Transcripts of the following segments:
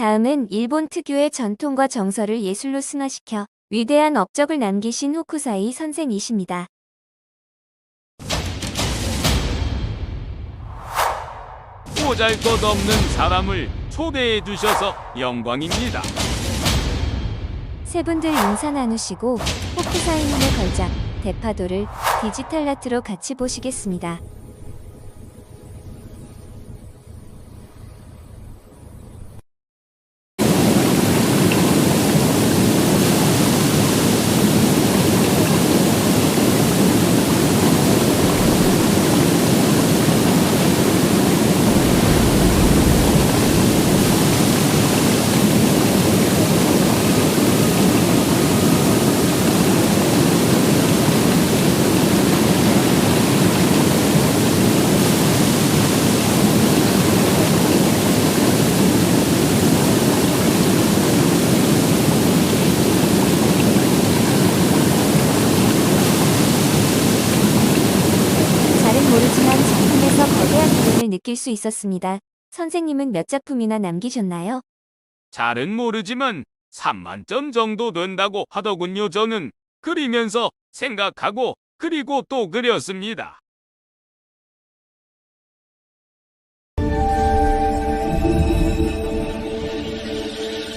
다음은 일본 특유의 전통과 정서를 예술로 승화시켜 위대한 업적을 남기신 호쿠사이 선생이십니다. 보잘것 없는 사람을 초대해 주셔서 영광입니다. 세 분들 인사 나누시고 호쿠사이님의 걸작 대파도를 디지털 아트로 같이 보시겠습니다. 잘은 모르지만 거대한 그림을 느낄 수 있었습니다. 선생님은 몇 작품이나 남기셨나요? 잘은 모르지만 3만 점 정도 된다고 하더군요. 저는 그리면서 생각하고 그리고 또 그렸습니다.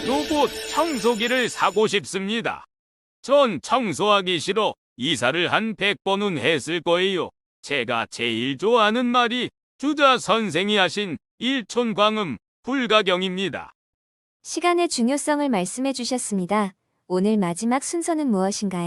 로봇 청소기를 사고 싶습니다. 전 청소하기 싫어 이사를 한 100번은 했을 거예요. 제가 제일 좋아하는 말이 주자 선생이 하신 일촌광음 불가경입니다. 시간의 중요성을 말씀해 주셨습니다. 오늘 마지막 순서는 무엇인가요?